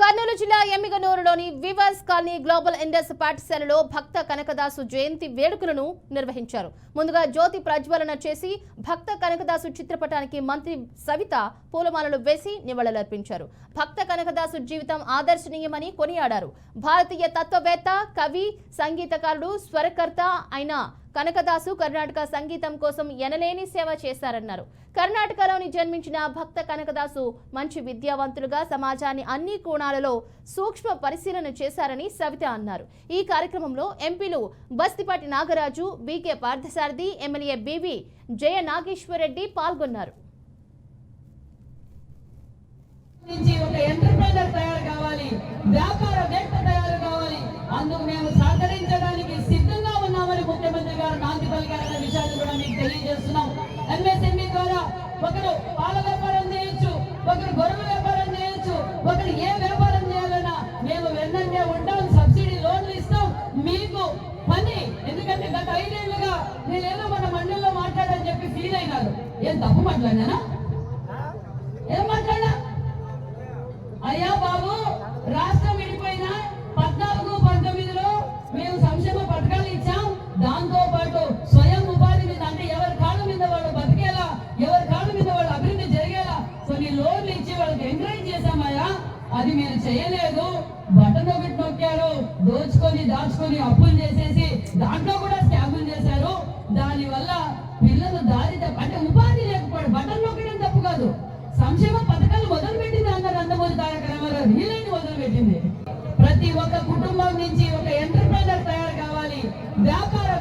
కర్నూలు జిల్లా ఎమ్మిగనూరులోని weavers colony global Indus పాఠశాలలో భక్త కనకదాసు జయంతి వేడుకలను నిర్వహించారు. ముందుగా జ్యోతి ప్రజ్వలన చేసి భక్త కనకదాసు చిత్రపటానికి మంత్రి సవిత పూలమాలలు వేసి నివాళులర్పించారు. భక్త కనకదాసు జీవితం ఆదర్శనీయమని కొనియాడారు. భారతీయ తత్వవేత్త కవి సంగీతకారుడు స్వరకర్త అయిన కనకదాసు కర్ణాటక సంగీతం కోసం ఎనలేని సేవ చేశారన్నారు. కర్ణాటకలోని జన్మించిన భక్త కనకదాసు మంచి విద్యావంతులుగా సమాజాన్ని అన్ని కోణాలలో సూక్ష్మ పరిశీలన చేశారని సవిత అన్నారు. ఈ కార్యక్రమంలో ఎంపీలు బస్తిపాటి నాగరాజు బీకే పార్థసారథి ఎమ్మెల్యే బివి జయ నాగేశ్వరరెడ్డి పాల్గొన్నారు. నుంచి ఒక ఎంటర్ప్రైనర్ తయారు కావాలి. వ్యాపారవేత్త గారు విషయాన్ని కూడా మీకు తెలియజేస్తున్నాం. ఎంఎస్ఎంఈ ద్వారా ఒకరు పాల వ్యాపారం చేయొచ్చు ఒకరు గొర్రెల వ్యాపారం చేయొచ్చు ఒకరు ఏ వ్యాపారం చేయాలన్నా మేము వెన్నంటే ఉంటాం సబ్సిడీ లోన్లు ఇస్తాం. మీకు పని ఎందుకంటే గత ఐదేళ్ళుగా నేనేదో మన మండలిలో మాట్లాడని చెప్పి ఫీల్ అయినారు ఏం తప్పు మాట్లాడినా ఏం మాట్లాడినా? అయ్యా బాబు రాష్ట్రం విడిపోయిన పద్నాలుగు పంతొమ్మిదిలో మేము సంక్షేమ పథకాలు ఇచ్చాం. దాంతో పాటు ఇచ్చి వాళ్ళకి ఎంకరేజ్ చేశామయ్యా. అది మీరు చేయలేదు. బటన్ ఒకటి నొక్కారు. దోచుకొని దాచుకొని అప్పులు చేసేసి దాంట్లో కూడా స్కాములు చేశారు. దాని వల్ల పిల్లలు దారి తప్ప అంటే ఉపాధి లేకపోవడం బటన్ నొక్కడం తప్పు కాదు. సంక్షేమ పథకాలు మొదలు పెట్టింది అన్నారు నందమూరి తారక రామారావు. వీలైన మొదలు పెట్టింది ప్రతి ఒక్క కుటుంబం నుంచి ఒక ఎంటర్ప్రైనర్ తయారు కావాలి. వ్యాపారం